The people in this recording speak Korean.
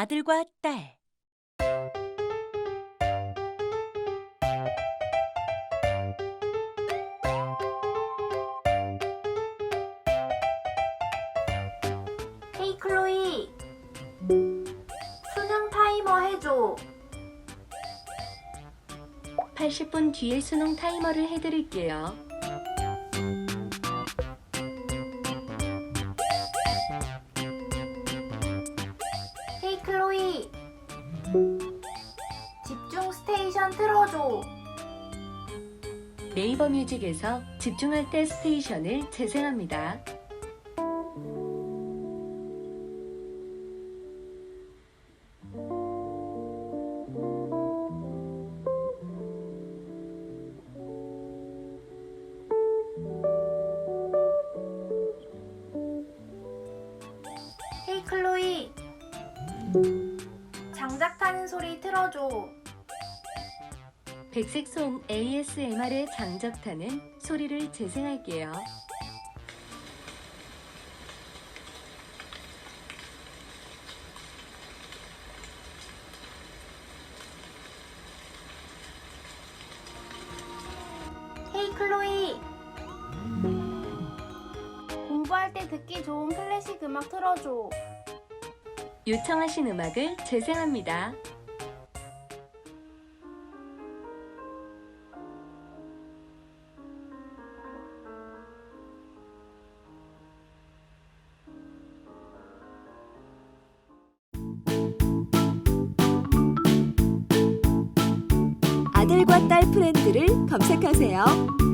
아들과 딸. 헤이 클로이 수능 타이머 해줘. 80분 뒤에 수능 타이머를 해드릴게요. 네이버 뮤직에서 집중할 때 스테이션을 재생합니다. 헤이 클로이 장작 타는 소리 틀어줘 백색 소음 ASMR의 장적타는 소리를 재생할게요. 헤이 클로이 공부할 때 듣기 좋은 클래식 음악 틀어줘 요청하신 음악을 재생합니다. 아들과 딸 프렌드를 검색하세요.